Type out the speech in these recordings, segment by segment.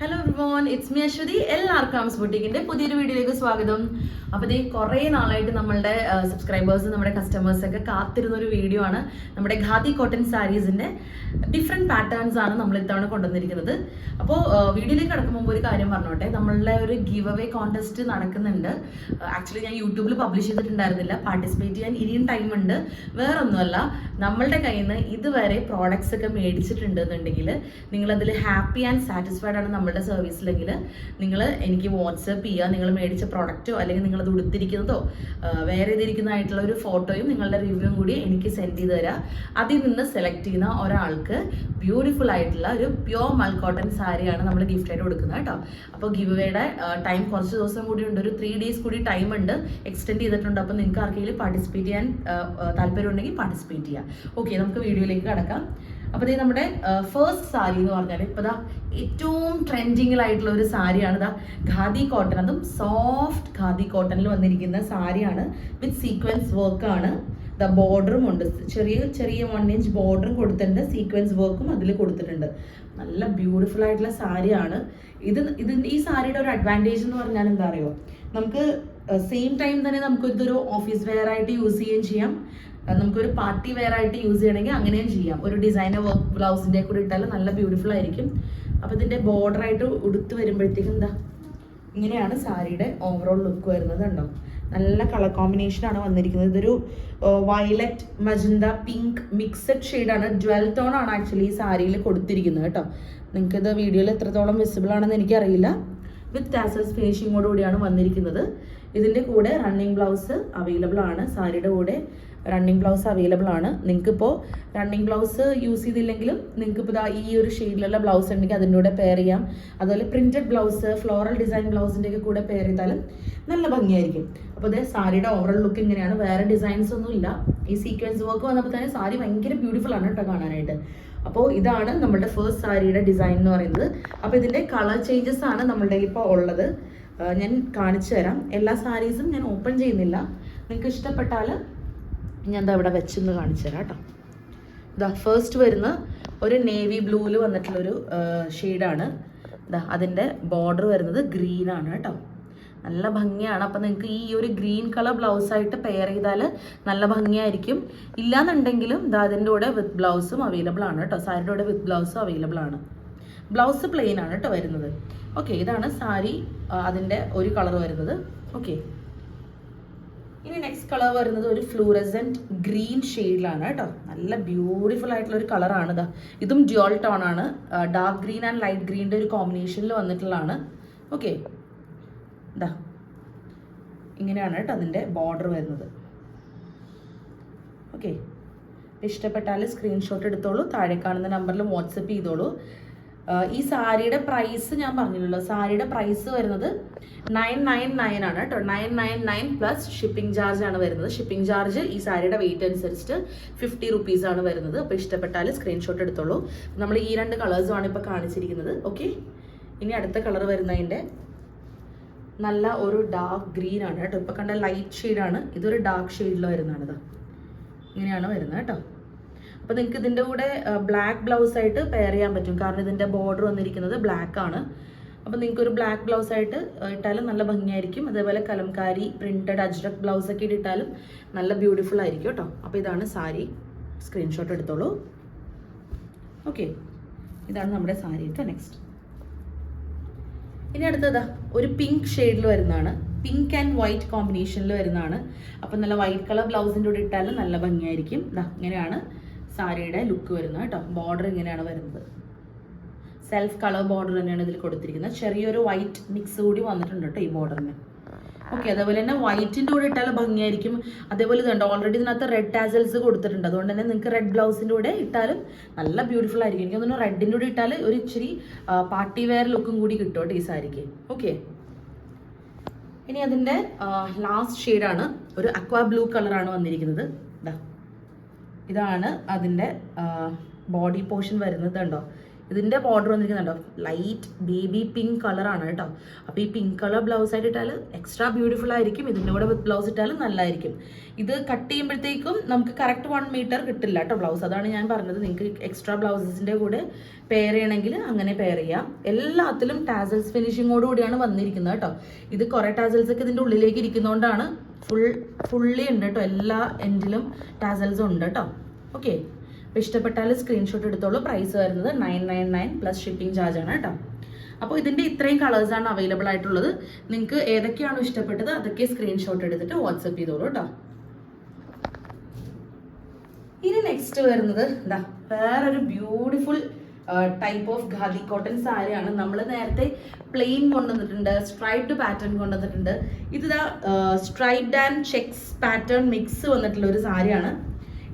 Hello everyone it's me Aswathy എല്ലാവർക്കും ആംസ് ബുട്ടിക്കിന്റെ പുതിയൊരു വീഡിയോയിലേക്ക് സ്വാഗതം. അപ്പോൾ ഇത് കുറേ നാളായിട്ട് നമ്മളുടെ സബ്സ്ക്രൈബേഴ്സ് നമ്മുടെ കസ്റ്റമേഴ്സ് ഒക്കെ കാത്തിരുന്ന ഒരു വീഡിയോ ആണ്. നമ്മുടെ ഖാദി കോട്ടൺ സാരീസിന്റെ ഡിഫറെന്റ് പാറ്റേൺസ് ആണ് നമ്മൾ ഇത്തവണ കൊണ്ടുവന്നിരിക്കുന്നത്. അപ്പോൾ വീഡിയോയിലേക്ക് കടക്കും മുമ്പ് ഒരു കാര്യം പറഞ്ഞോട്ടെ. നമ്മളുടെ ഒരു ഗീവ് അവേ കോൺടെസ്റ്റ് നടക്കുന്നുണ്ട്. ആക്ച്വലി ഞാൻ യൂട്യൂബിൽ പബ്ലിഷ് ചെയ്തിട്ടുണ്ടായിരുന്നില്ല. പാർട്ടിസിപ്പേറ്റ് ചെയ്യാൻ ഇനിയും ടൈം ഉണ്ട്. വേറൊന്നുമല്ല നമ്മളുടെ കയ്യിൽ നിന്ന് ഇതുവരെ പ്രോഡക്ട്സ് ഒക്കെ മേടിച്ചിട്ടുണ്ട് എന്നുണ്ടെങ്കിൽ നിങ്ങൾ അതിൽ ഹാപ്പി ആൻഡ് സാറ്റിസ്ഫൈഡ് ആണ് നമ്മളുടെ സർവീസിലെങ്കിൽ നിങ്ങൾ എനിക്ക് വാട്സപ്പ് ചെയ്യുക നിങ്ങൾ മേടിച്ച പ്രോഡക്റ്റോ അല്ലെങ്കിൽ നിങ്ങൾ അത് ഉടുത്തിരിക്കുന്നതോ വേറെ ഇതിരിക്കുന്നതായിട്ടുള്ള ഒരു ഫോട്ടോയും നിങ്ങളുടെ റിവ്യൂവും കൂടി എനിക്ക് സെൻഡ് ചെയ്ത് തരാം. അതിൽ നിന്ന് സെലക്ട് ചെയ്യുന്ന ഒരാൾക്ക് ബ്യൂട്ടിഫുൾ ആയിട്ടുള്ള ഒരു പ്യോർ മൾ കോട്ടൺ സാരിയാണ് നമ്മൾ ഗിഫ്റ്റ് ആയിട്ട് കൊടുക്കുന്നത് കേട്ടോ. അപ്പോൾ ഗിവ് വേയുടെ ടൈം കുറച്ച് ദിവസം കൂടി ഉണ്ട് ഒരു ത്രീ ഡേയ്സ് കൂടി ടൈം ഉണ്ട്. എക്സ്റ്റെൻഡ് ചെയ്തിട്ടുണ്ട്. അപ്പോൾ നിങ്ങൾക്ക് ആർക്കെങ്കിലും പാർട്ടിസിപ്പേറ്റ് ചെയ്യാൻ താല്പര്യം ഉണ്ടെങ്കിൽ പാർട്ടിസിപ്പേറ്റ് ചെയ്യാം. ഓക്കെ നമുക്ക് വീഡിയോയിലേക്ക് കടക്കാം. അപ്പോൾ ഇത് നമ്മുടെ ഫസ്റ്റ് സാരി എന്ന് പറഞ്ഞാൽ ഇപ്പോൾ ദാ ഏറ്റവും ട്രെൻഡിങ്ങിലായിട്ടുള്ള ഒരു സാരിയാണ് ദാ ഖാദി കോട്ടൺ അതും സോഫ്റ്റ് ഖാദി കോട്ടണിൽ വന്നിരിക്കുന്ന സാരിയാണ് വിത്ത് സീക്വൻസ് വർക്കാണ് ദ ബോർഡറും ഉണ്ട്. ചെറിയ ചെറിയ വൺ ഇഞ്ച് ബോർഡറും കൊടുത്തിട്ടുണ്ട്. സീക്വൻസ് വർക്കും അതിൽ കൊടുത്തിട്ടുണ്ട്. നല്ല ബ്യൂട്ടിഫുൾ ആയിട്ടുള്ള സാരിയാണ്. ഇത് ഇതിന്റെ ഈ സാരിയുടെ ഒരു അഡ്വാന്റേജ് എന്ന് പറഞ്ഞാൽ എന്താ അറിയോ? നമുക്ക് സെയിം ടൈം തന്നെ നമുക്ക് ഇതൊരു ഓഫീസ് വെയർ ആയിട്ട് യൂസ് ചെയ്യുകയും ചെയ്യാം. നമുക്കൊരു പാർട്ടി വെയർ ആയിട്ട് യൂസ് ചെയ്യണമെങ്കിൽ അങ്ങനെയും ചെയ്യാം. ഒരു ഡിസൈനർ വർക്ക് ബ്ലൗസിന്റെ കൂടെ ഇട്ടാൽ നല്ല ബ്യൂട്ടിഫുൾ ആയിരിക്കും. അപ്പോൾ ബോർഡർ ആയിട്ട് ഉടുത്ത് വരുമ്പോഴത്തേക്കും എന്താ? ഇങ്ങനെയാണ് സാരിയുടെ ഓവറോൾ ലുക്ക് വരുന്നത് ഉണ്ടോ നല്ല കളർ കോമ്പിനേഷൻ ആണ് വന്നിരിക്കുന്നത്. ഇതൊരു വയലറ്റ് മജന്ത പിങ്ക് മിക്സഡ് ഷെയ്ഡാണ് ജ്വൽ ടോൺ ആണ് ആക്ച്വലി ഈ സാരിയിൽ കൊടുത്തിരിക്കുന്നത് കേട്ടോ. നിങ്ങൾക്ക് ഇത് വീഡിയോയിൽ എത്രത്തോളം വിസിബിൾ ആണെന്ന് എനിക്കറിയില്ല. വിത്ത് ടാസൽസ് കൂടിയാണ് വന്നിരിക്കുന്നത്. ഇതിന്റെ കൂടെ റണ്ണിങ് ബ്ലൗസ് അവൈലബിൾ ആണ്. സാരിയുടെ കൂടെ റണ്ണിങ് ബ്ലൗസ് അവൈലബിൾ ആണ്. നിങ്ങൾക്കിപ്പോൾ റണ്ണിങ് ബ്ലൗസ് യൂസ് ചെയ്തില്ലെങ്കിലും നിങ്ങൾക്ക് ഇപ്പോൾ ഈ ഒരു ഷെയ്ഡിലുള്ള ബ്ലൗസ് ഉണ്ടെങ്കിൽ അതിന്റെ കൂടെ പെയർ ചെയ്യാം. അതുപോലെ പ്രിന്റഡ് ബ്ലൗസ് ഫ്ലോറൽ ഡിസൈൻ ബ്ലൗസിന്റെ ഒക്കെ കൂടെ പെയർ ചെയ്താലും നല്ല ഭംഗിയായിരിക്കും. അപ്പോൾ അതേ സാരിയുടെ ഓവറൽ ലുക്ക് ഇങ്ങനെയാണ്. വേറെ ഡിസൈൻസ് ഒന്നും ഇല്ല. ഈ സീക്വൻസ് വർക്ക് വന്നപ്പോൾ തന്നെ സാരി ഭയങ്കര ബ്യൂട്ടിഫുൾ ആണ് കേട്ടോ കാണാനായിട്ട്. അപ്പോൾ ഇതാണ് നമ്മുടെ ഫസ്റ്റ് സാരിയുടെ ഡിസൈൻ എന്ന് പറയുന്നത്. അപ്പോൾ ഇതിന്റെ കളർ ചേഞ്ചസ് ആണ് നമ്മളുടെ ഇപ്പോൾ ഉള്ളത്. ഞാൻ കാണിച്ചു തരാം. എല്ലാ സാരീസും ഞാൻ ഓപ്പൺ ചെയ്യുന്നില്ല. നിങ്ങൾക്ക് ഇഷ്ടപ്പെട്ടാൽ ഞാൻ ദാ ഇവിടെ വെച്ചെന്ന് കാണിച്ചു തരാം കേട്ടോ ഇതാ ഫസ്റ്റ് വരുന്ന ഒരു നേവി ബ്ലൂവിൽ വന്നിട്ടുള്ളൊരു ഷെയ്ഡാണ് ഇതാ അതിന്റെ ബോർഡർ വരുന്നത് ഗ്രീനാണ് കേട്ടോ. നല്ല ഭംഗിയാണ്. അപ്പം നിങ്ങൾക്ക് ഈ ഒരു ഗ്രീൻ കളർ ബ്ലൗസായിട്ട് പെയർ ചെയ്താൽ നല്ല ഭംഗിയായിരിക്കും. ഇല്ലാന്നുണ്ടെങ്കിലും ഇതാ അതിന്റെ കൂടെ വിത്ത് ബ്ലൗസും അവൈലബിൾ ആണ് കേട്ടോ. സാരിയുടെ കൂടെ വിത്ത് ബ്ലൗസും അവൈലബിൾ ആണ്. ബ്ലൗസ് പ്ലെയിൻ ആണ് കേട്ടോ വരുന്നത്. ഓക്കെ ഇതാണ് സാരി അതിന്റെ ഒരു കളർ വരുന്നത്. ഓക്കെ ഇനി നെക്സ്റ്റ് കളർ വരുന്നത് ഒരു ഫ്ലൂറസെന്റ് ഗ്രീൻ ഷെയ്ഡിലാണ് കേട്ടോ. നല്ല ബ്യൂട്ടിഫുൾ ആയിട്ടുള്ള ഒരു കളറാണ് ഇതാ. ഇതും ഡ്യോൾ ടോൺ ആണ്. ഡാർക്ക് ഗ്രീൻ ആൻഡ് ലൈറ്റ് ഗ്രീന്റെ ഒരു കോമ്പിനേഷനിൽ വന്നിട്ടുള്ളതാണ്. ഓക്കെ ഇതാ. ഇങ്ങനെയാണ് കേട്ടോ അതിന്റെ ബോർഡർ വരുന്നത്. ഓക്കെ ഇഷ്ടപ്പെട്ടാൽ സ്ക്രീൻഷോട്ട് എടുത്തോളൂ. താഴെ കാണുന്ന നമ്പറിൽ വാട്സപ്പ് ചെയ്തോളൂ. ഈ സാരിയുടെ പ്രൈസ് ഞാൻ പറഞ്ഞില്ലല്ലോ. സാരിയുടെ പ്രൈസ് വരുന്നത് നയൻ നയൻ നയൻ ആണ് കേട്ടോ. Nine nine nine plus shipping charge ആണ് വരുന്നത്. ഷിപ്പിംഗ് ചാർജ് ഈ സാരിയുടെ വെയിറ്റ് അനുസരിച്ചിട്ട് ഫിഫ്റ്റി റുപ്പീസ് ആണ് വരുന്നത്. അപ്പോൾ ഇഷ്ടപ്പെട്ടാൽ സ്ക്രീൻഷോട്ട് എടുത്തോളൂ. നമ്മൾ ഈ രണ്ട് കളേഴ്സുമാണ് ഇപ്പോൾ കാണിച്ചിരിക്കുന്നത്. ഓക്കെ ഇനി അടുത്ത കളർ വരുന്നതിന്റെ നല്ല ഒരു ഡാർക്ക് ഗ്രീൻ ആണ് കേട്ടോ. ഇപ്പോൾ കണ്ട ലൈറ്റ് ഷെയ്ഡാണ് ഇതൊരു ഡാർക്ക് ഷെയ്ഡിൽ വരുന്നതാണിത്. ഇങ്ങനെയാണ് വരുന്നത് കേട്ടോ. അപ്പോൾ നിങ്ങൾക്ക് ഇതിന്റെ കൂടെ ബ്ലാക്ക് ബ്ലൗസ് ആയിട്ട് പെയർ ചെയ്യാൻ പറ്റും. കാരണം ഇതിന്റെ ബോർഡർ വന്നിരിക്കുന്നത് ബ്ലാക്ക് ആണ്. അപ്പോൾ നിങ്ങൾക്ക് ഒരു ബ്ലാക്ക് ബ്ലൗസ് ആയിട്ട് ഇട്ടാലും നല്ല ഭംഗിയായിരിക്കും. അതേപോലെ കലംകാരി പ്രിന്റഡ് അജ്രക് ബ്ലൗസ് ഒക്കെ ഇട്ടാലും നല്ല ബ്യൂട്ടിഫുൾ ആയിരിക്കും കേട്ടോ. അപ്പോൾ ഇതാണ് സാരി. സ്ക്രീൻഷോട്ട് എടുത്തോളൂ. ഓക്കെ ഇതാണ് നമ്മുടെ സാരി. കേട്ടോ നെക്സ്റ്റ് ഇനി അടുത്തതാ ഒരു പിങ്ക് ഷെയ്ഡിൽ വരുന്നതാണ്. പിങ്ക് ആൻഡ് വൈറ്റ് കോമ്പിനേഷനിൽ വരുന്നതാണ്. അപ്പം നല്ല വൈറ്റ് കളർ ബ്ലൗസിന്റെ കൂടെ ഇട്ടാലും നല്ല ഭംഗിയായിരിക്കും. ദാ ഇങ്ങനെയാണ്. സാരിയുടെ ലുക്ക് വരുന്നത് കേട്ടോ. ബോർഡർ ഇങ്ങനെയാണ് വരുന്നത്. സെൽഫ് കളർ ബോർഡർ തന്നെയാണ് ഇതിൽ കൊടുത്തിരിക്കുന്നത്. ചെറിയൊരു വൈറ്റ് മിക്സ് കൂടി വന്നിട്ടുണ്ട് കേട്ടോ ഈ ബോർഡറിന്. ഓക്കെ അതേപോലെ തന്നെ വൈറ്റിന്റെ കൂടെ ഇട്ടാൽ ഭംഗിയായിരിക്കും. അതേപോലെ ഇതുണ്ട് ഓൾറെഡി ഇതിനകത്ത് റെഡ് ടാസൽസ് കൊടുത്തിട്ടുണ്ട്. അതുകൊണ്ട് തന്നെ നിങ്ങൾക്ക് റെഡ് ബ്ലൗസിന്റെ കൂടെ ഇട്ടാലും നല്ല ബ്യൂട്ടിഫുൾ ആയിരിക്കും. എനിക്ക് തോന്നുന്നു റെഡിന്റെ കൂടെ ഇട്ടാൽ ഒരു ഇച്ചിരി പാർട്ടി വെയർ ലുക്കും കൂടി കിട്ടും കേട്ടോ ഈ സാരിക്ക്. ഓക്കെ ഇനി അതിന്റെ ലാസ്റ്റ് ഷെയ്ഡാണ് ഒരു അക്വാ ബ്ലൂ കളറാണ് വന്നിരിക്കുന്നത്. ഇതാ ഇതാണ് അതിന്റെ ബോഡി പോർഷൻ വരുന്നത് കണ്ടോ? ഇതിന്റെ ബോർഡർ വന്നിരിക്കുന്നുണ്ടോ ലൈറ്റ് ബേബി പിങ്ക് കളറാണ് കേട്ടോ. അപ്പോൾ ഈ പിങ്ക് കളർ ബ്ലൗസ് ആയിട്ട് ഇട്ടാൽ എക്സ്ട്രാ ബ്യൂട്ടിഫുൾ ആയിരിക്കും. ഇതിന്റെ കൂടെ ബ്ലൗസ് ഇട്ടാലും നല്ലതായിരിക്കും ഇത് കട്ട് ചെയ്യുമ്പോഴത്തേക്കും നമുക്ക് കറക്റ്റ് വൺ മീറ്റർ കിട്ടില്ല കേട്ടോ ബ്ലൗസ് അതാണ് ഞാൻ പറഞ്ഞത്. നിങ്ങൾക്ക് എക്സ്ട്രാ ബ്ലൗസസിന്റെ കൂടെ പെയർ ചെയ്യണമെങ്കിൽ അങ്ങനെ പെയർ ചെയ്യാം. എല്ലാത്തിലും ടാസൽസ് ഫിനിഷിങ്ങോട് കൂടിയാണ് വന്നിരിക്കുന്നത് കേട്ടോ. ഇത് കുറേ ടാസൽസ് ഒക്കെ ഇതിന്റെ ഉള്ളിലേക്ക് ഇരിക്കുന്നതുകൊണ്ടാണ് ഫുൾ ഫുള്ളി ഉണ്ട് കേട്ടോ എല്ലാ എൻഡിലും ടാസൽസും ഉണ്ട് കേട്ടോ ഓക്കെ അപ്പോൾ ഇഷ്ടപ്പെട്ടാൽ സ്ക്രീൻഷോട്ട് എടുത്തോളൂ. പ്രൈസ് വരുന്നത് nine nine nine plus shipping charge ആണ് കേട്ടോ അപ്പോൾ ഇതിന്റെ ഇത്രയും കളേഴ്സാണ് അവൈലബിൾ ആയിട്ടുള്ളത്. നിങ്ങൾക്ക് ഏതൊക്കെയാണോ ഇഷ്ടപ്പെട്ടത് അതൊക്കെ സ്ക്രീൻഷോട്ട് എടുത്തിട്ട് വാട്സപ്പ് ചെയ്തോളൂ കേട്ടോ ഇനി നെക്സ്റ്റ് വരുന്നത് എന്താ വേറൊരു beautiful type of khadi cotton സാരിയാണ്. നമ്മൾ നേരത്തെ പ്ലെയിൻ കൊണ്ടുവന്നിട്ടുണ്ട് സ്ട്രൈപ്ഡ് പാറ്റേൺ കൊണ്ടുവന്നിട്ടുണ്ട്. ഇതിതാ striped and checks pattern mix വന്നിട്ടുള്ള ഒരു സാരിയാണ്.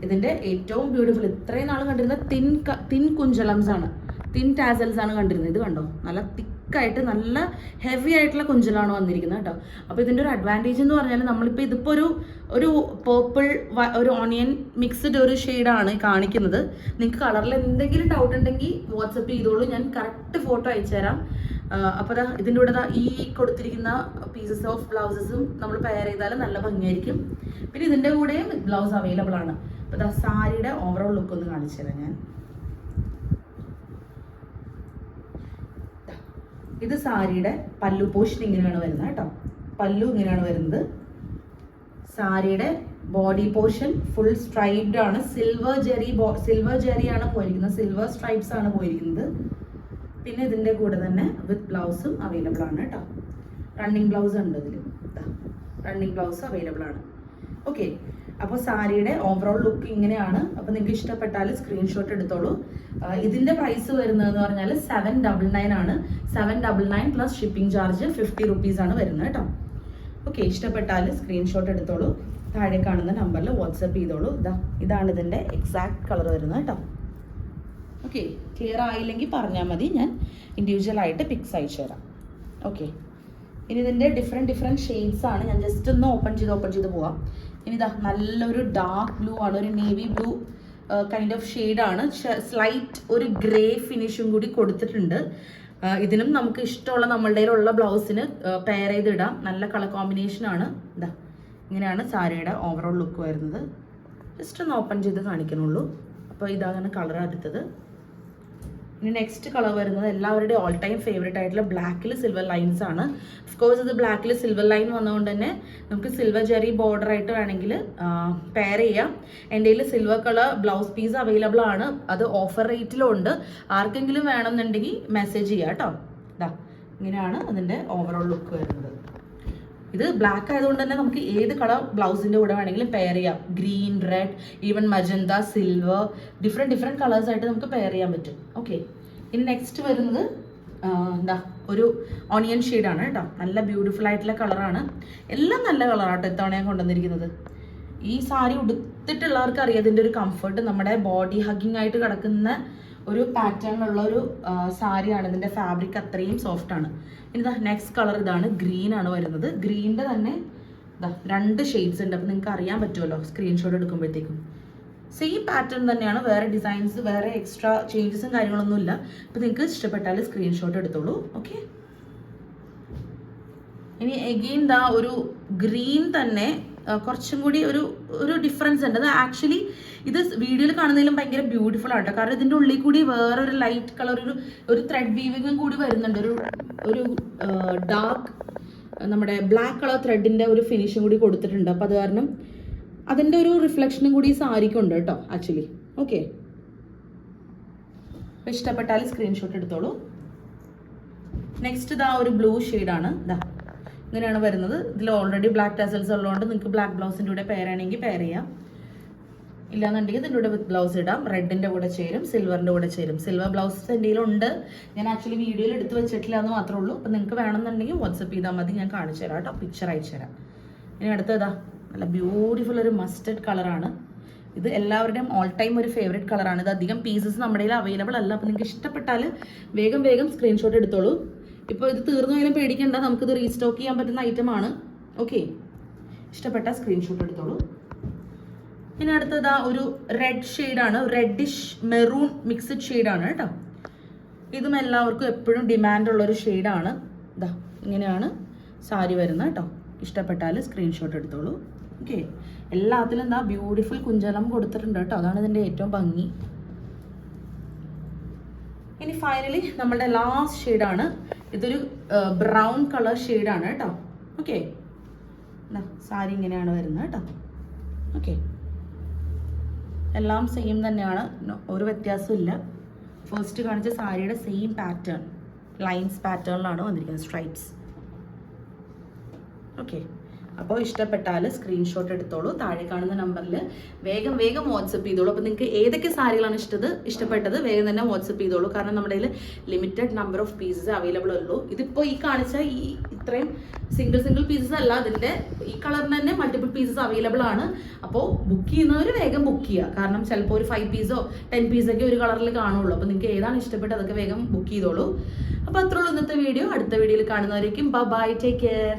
ഇതിന്റെ ഏറ്റവും ബ്യൂട്ടിഫുൾ ഇത്രയും നാൾ കണ്ടിരുന്ന തിൻ തിൻ കുഞ്ചലംസ് ആണ് തിൻ ടാസൽസ് ആണ് കണ്ടിരുന്നത്. ഇത് കണ്ടോ? നല്ല തിക്കായിട്ട് നല്ല ഹെവി ആയിട്ടുള്ള കുഞ്ചലാണ് വന്നിരിക്കുന്നത് കേട്ടോ. അപ്പോൾ ഇതിന്റെ ഒരു അഡ്വാന്റേജ് എന്ന് പറഞ്ഞാൽ നമ്മളിപ്പോൾ ഇതിപ്പോൾ ഒരു ഒരു പേർപ്പിൾ ഒരു ഓണിയൻ മിക്സ്ഡ് ഒരു ഷെയ്ഡാണ് കാണിക്കുന്നത്. നിങ്ങൾക്ക് കളറിൽ എന്തെങ്കിലും ഡൗട്ട് ഉണ്ടെങ്കിൽ വാട്സപ്പ് ചെയ്തോളൂ. ഞാൻ കറക്റ്റ് ഫോട്ടോ അയച്ചു തരാം. അപ്പോൾ അതാ ഇതിന്റെ കൂടെ ഈ കൊടുത്തിരിക്കുന്ന പീസസ് ഓഫ് ബ്ലൗസസും നമ്മൾ പെയർ ചെയ്താൽ നല്ല ഭംഗിയായിരിക്കും. പിന്നെ ഇതിന്റെ കൂടെയും ബ്ലൗസ് അവൈലബിൾ ആണ്. അപ്പോൾ ദാ സാരിയുടെ ഓവറോൾ ലുക്ക് ഒന്ന് കാണിച്ചു തരാം ഞാൻ. ഇത് സാരിയുടെ പല്ലു പോഷൻ ഇങ്ങനെയാണ് വരുന്നത് കേട്ടോ. പല്ലു ഇങ്ങനെയാണ് വരുന്നത്. സാരിയുടെ ബോഡി പോർഷൻ ഫുൾ സ്ട്രൈപ്ഡ് ആണ്. സിൽവർ ജെറി സിൽവർ ജെറി ആണ് പോയിരിക്കുന്നത്. സിൽവർ സ്ട്രൈപ്സ് ആണ് പോയിരിക്കുന്നത്. പിന്നെ ഇതിന്റെ കൂടെ തന്നെ വിത്ത് ബ്ലൗസും അവൈലബിൾ ആണ് കേട്ടോ. റണ്ണിങ് ബ്ലൗസ് ഉണ്ട് ഇതിൽ റണ്ണിങ് ബ്ലൗസ് അവൈലബിൾ ആണ്. ഓക്കെ അപ്പോൾ സാരിയുടെ ഓവറോൾ ലുക്ക് ഇങ്ങനെയാണ്. അപ്പോൾ നിങ്ങൾക്ക് ഇഷ്ടപ്പെട്ടാൽ സ്ക്രീൻഷോട്ട് എടുത്തോളൂ. ഇതിന്റെ പ്രൈസ് വരുന്നതെന്ന് പറഞ്ഞാൽ സെവൻ ഡബിൾ നയൻ ആണ്. Seven double nine plus shipping charge fifty rupees ആണ് വരുന്നത് കേട്ടോ. ഓക്കെ ഇഷ്ടപ്പെട്ടാൽ സ്ക്രീൻഷോട്ട് എടുത്തോളൂ. താഴെ കാണുന്ന നമ്പറിൽ വാട്സപ്പ് ചെയ്തോളൂ. ഇതാ ഇതാണ് ഇതിന്റെ എക്സാക്ട് കളർ വരുന്നത് കേട്ടോ. ഓക്കെ ക്ലിയർ ആയില്ലെങ്കിൽ പറഞ്ഞാൽ മതി. ഞാൻ ഇൻഡിവിജ്വൽ ആയിട്ട് പിക്സ് അയച്ചു തരാം ഓക്കെ ഇനി ഇതിന്റെ ഡിഫറെന്റ് ഡിഫറെന്റ് ഷെയ്ഡ്സ് ആണ്. ഞാൻ ജസ്റ്റ് ഒന്ന് ഓപ്പൺ ചെയ്ത് ഓപ്പൺ ചെയ്ത് പോവാം. ഇനി ഇതാ നല്ലൊരു ഡാർക്ക് ബ്ലൂ ആണ് ഒരു നേവി ബ്ലൂ കൈൻഡ് ഓഫ് ഷെയ്ഡാണ് സ്ലൈറ്റ് ഒരു ഗ്രേ ഫിനിഷും കൂടി കൊടുത്തിട്ടുണ്ട്. ആ, ഇതിനും നമുക്ക് ഇഷ്ടമുള്ള നമ്മളുടെ കയ്യിലുള്ള ബ്ലൗസിന് പെയർ ചെയ്തിടാം. നല്ല കളർ കോമ്പിനേഷൻ ആണ്. ഇതാ ഇങ്ങനെയാണ് സാരിയുടെ ഓവറോൾ ലുക്ക് വരുന്നത്. ജസ്റ്റ് ഒന്ന് ഓപ്പൺ ചെയ്ത് കാണിക്കണുള്ളൂ. അപ്പോൾ ഇതാണ് കളർ അടുത്തത് ഇനി നെക്സ്റ്റ് കളർ വരുന്നത് എല്ലാവരുടെയും ഓൾ ടൈം ഫേവറേറ്റ് ആയിട്ടുള്ള ബ്ലാക്കിൽ സിൽവർ ലൈൻസ് ആണ്. കോഴ്സ് ഇത് ബ്ലാക്കിൽ സിൽവർ ലൈൻ വന്നതുകൊണ്ട് തന്നെ നമുക്ക് സിൽവർ ജെറി ബോർഡർ ആയിട്ട് വേണമെങ്കിൽ പെയർ ചെയ്യാം. എന്റെ കയ്യിൽ silver colour blouse piece available ആണ്. അത് ഓഫർ റേറ്റിലും ഉണ്ട്. ആർക്കെങ്കിലും വേണമെന്നുണ്ടെങ്കിൽ മെസ്സേജ് ചെയ്യാം കേട്ടോ. ഇതാ ഇങ്ങനെയാണ് അതിന്റെ ഓവറോൾ ലുക്ക് വരുന്നത്. ഇത് ബ്ലാക്ക് ആയതുകൊണ്ട് തന്നെ നമുക്ക് ഏത് കളർ ബ്ലൗസിന്റെ കൂടെ വേണമെങ്കിലും പെയർ ചെയ്യാം. Green red even magenta silver different different colours ആയിട്ട് നമുക്ക് പെയർ ചെയ്യാൻ പറ്റും. ഓക്കെ ഇനി നെക്സ്റ്റ് വരുന്നത് എന്താ ഒരു ഓണിയൻ ഷെയ്ഡാണ് കേട്ടോ. നല്ല ബ്യൂട്ടിഫുൾ ആയിട്ടുള്ള കളറാണ് എല്ലാം നല്ല കളറാട്ടോ ഇത്തവണ ഞാൻ കൊണ്ടുവന്നിരിക്കുന്നത്. ഈ സാരി ഉടുത്തിട്ടുള്ളവർക്ക് അറിയാം ഒരു കംഫർട്ട് നമ്മുടെ ബോഡി ഹഗിങ് ആയിട്ട് കിടക്കുന്ന ഒരു പാറ്റേണിലുള്ള ഒരു സാരിയാണ് ഇതിന്റെ ഫാബ്രിക് അത്രയും സോഫ്റ്റ് ആണ്. ഇതാ നെക്സ്റ്റ് കളർ ഇതാണ് ഗ്രീൻ ആണ് വരുന്നത്. ഗ്രീനിന്റെ തന്നെ രണ്ട് ഷെയ്ഡ്സ് ഉണ്ട്. അപ്പോൾ നിങ്ങൾക്ക് അറിയാൻ പറ്റുമല്ലോ സ്ക്രീൻഷോട്ട് എടുക്കുമ്പോഴത്തേക്കും. സെയിം പാറ്റേൺ തന്നെയാണ്. വേറെ ഡിസൈൻസ് വേറെ എക്സ്ട്രാ ചേഞ്ചസും കാര്യങ്ങളൊന്നും ഇല്ല. അപ്പോൾ നിങ്ങൾക്ക് ഇഷ്ടപ്പെട്ടാൽ സ്ക്രീൻഷോട്ട് എടുത്തോളൂ. ഓക്കെ ഇനി എഗെയിൻ ദാ ഒരു ഗ്രീൻ തന്നെ കുറച്ചും കൂടി ഒരു ഒരു ഡിഫറൻസ് ഉണ്ട്. അത് ആക്ച്വലി ഇത് വീഡിയോയിൽ കാണുന്നതിലും ഭയങ്കര ബ്യൂട്ടിഫുൾ ആട്ടോ കാരണം ഇതിന്റെ ഉള്ളിൽ കൂടി വേറൊരു ലൈറ്റ് കളർ ഒരു ഒരു ത്രെഡ് വീവിങ്ങും കൂടി വരുന്നുണ്ട്. ഒരു ഒരു ഡാർക്ക് നമ്മുടെ ബ്ലാക്ക് കളർ ത്രെഡിന്റെ ഒരു ഫിനിഷും കൂടി കൊടുത്തിട്ടുണ്ട്. അപ്പോൾ അത് കാരണം അതിന്റെ ഒരു റിഫ്ലക്ഷനും കൂടി ഈ സാരിക്കുണ്ട് കേട്ടോ ആക്ച്വലി ഓക്കെ ഇഷ്ടപ്പെട്ടാൽ സ്ക്രീൻഷോട്ട് എടുത്തോളൂ. നെക്സ്റ്റ് ഇതാ ഒരു ബ്ലൂ ഷെയ്ഡാണ് ഇതാ ഇങ്ങനെയാണ് വരുന്നത്. ഇതിൽ ഓൾറെഡി ബ്ലാക്ക് ടാസൽസ് ഉള്ളതുകൊണ്ട് നിങ്ങൾക്ക് ബ്ലാക്ക് ബ്ലൗസിന്റെ കൂടെ പേരാണെങ്കിൽ പെയർ ചെയ്യാം. ഇല്ലാന്നുണ്ടെങ്കിൽ ഇതിന്റെ കൂടെ വിത്ത് ബ്ലൗസ് ഇടാം. റെഡിന്റെ കൂടെ ചേരും സിൽവറിന്റെ കൂടെ ചേരും. സിൽവർ ബ്ലൗസ് എന്റെ ഉണ്ട് ഞാൻ ആക്ച്വലി വീഡിയോയിൽ എടുത്ത് വെച്ചിട്ടില്ല എന്ന് മാത്രമേ ഉള്ളൂ. അപ്പം നിങ്ങൾക്ക് വേണമെന്നുണ്ടെങ്കിൽ വാട്സപ്പ് ചെയ്താൽ മതി. ഞാൻ കാണിച്ചു തരാം കേട്ടോ. പിക്ചർ അയച്ചു തരാം. ഇനി അടുത്തതാ നല്ല ബ്യൂട്ടിഫുൾ ഒരു മസ്റ്റഡ് കളറാണ് ഇത് എല്ലാവരുടെയും ഓൾ ടൈം ഒരു ഫേവറേറ്റ് കളറാണ് ഇത് അധികം പീസസ് നമ്മുടെ അവൈലബിൾ അല്ല. അപ്പോൾ നിങ്ങൾക്ക് ഇഷ്ടപ്പെട്ടാൽ വേഗം വേഗം സ്ക്രീൻഷോട്ട് എടുത്തോളൂ. ഇപ്പോൾ ഇത് തീർന്നു പോയാലും പേടിക്കണ്ട. നമുക്കിത് റീസ്റ്റോക്ക് ചെയ്യാൻ പറ്റുന്ന ഐറ്റം ആണ്. ഓക്കെ ഇഷ്ടപ്പെട്ട സ്ക്രീൻഷോട്ട് എടുത്തോളൂ. ഇനി അടുത്തതാ ഒരു റെഡ് ഷെയ്ഡാണ് റെഡിഷ് മെറൂൺ മിക്സഡ് ഷെയ്ഡാണ് കേട്ടോ. ഇതും എല്ലാവർക്കും എപ്പോഴും ഡിമാൻഡുള്ള ഒരു ഷെയ്ഡാണ് ഇതാ ഇങ്ങനെയാണ് സാരി വരുന്നത് കേട്ടോ. ഇഷ്ടപ്പെട്ടാൽ സ്ക്രീൻഷോട്ട് എടുത്തോളൂ. ഓക്കെ എല്ലാത്തിലും എന്താ ബ്യൂട്ടിഫുൾ കുഞ്ചലം കൊടുത്തിട്ടുണ്ട് കേട്ടോ. അതാണ് ഇതിന്റെ ഏറ്റവും ഭംഗി. ഇനി ഫൈനലി നമ്മളുടെ ലാസ്റ്റ് ഷെയ്ഡാണ് ഇതൊരു ബ്രൗൺ കളർ ഷെയ്ഡാണ് കേട്ടോ. ഓക്കെ സാരി ഇങ്ങനെയാണ് വരുന്നത് കേട്ടോ. ഓക്കെ എല്ലാം സെയിം തന്നെയാണ്. ഒരു വ്യത്യാസവും ഇല്ല. ഫസ്റ്റ് കാണിച്ച സാരിയുടെ സെയിം പാറ്റേൺ ലൈൻസ് പാറ്റേണിലാണ് വന്നിരിക്കുന്നത് സ്ട്രൈപ്സ് ഓക്കെ അപ്പോൾ ഇഷ്ടപ്പെട്ടാൽ സ്ക്രീൻഷോട്ട് എടുത്തോളൂ. താഴെ കാണുന്ന നമ്പറിൽ വേഗം വേഗം വാട്സപ്പ് ചെയ്തോളൂ. അപ്പോൾ നിങ്ങൾക്ക് ഏതൊക്കെ സാരികളാണ് ഇഷ്ടത് ഇഷ്ടപ്പെട്ടത് വേഗം തന്നെ വാട്സപ്പ് ചെയ്തോളൂ. കാരണം നമ്മുടെ കയ്യിൽ limited number of pieces available ഉള്ളൂ. ഇതിപ്പോൾ ഈ കാണിച്ച ഈ ഇത്രയും സിംഗിൾ സിംഗിൾ പീസസ് അല്ല അതിന്റെ ഈ കളറിന് തന്നെ മൾട്ടിപ്പിൾ പീസസ് അവൈലബിൾ ആണ്. അപ്പോൾ ബുക്ക് ചെയ്യുന്നവർ വേഗം ബുക്ക് ചെയ്യുക. കാരണം ചിലപ്പോൾ ഒരു ഫൈവ് പീസോ ടെൻ പീസൊക്കെ ഒരു കളറിൽ കാണുള്ളൂ. അപ്പോൾ നിങ്ങൾക്ക് ഏതാണ് ഇഷ്ടപ്പെട്ടത് അതൊക്കെ വേഗം ബുക്ക് ചെയ്തോളൂ. അപ്പോൾ അത്രയുള്ളൂ ഇന്നത്തെ വീഡിയോ അടുത്ത വീഡിയോയിൽ കാണുന്നവരേക്കും ബൈ ടേക്ക് കെയർ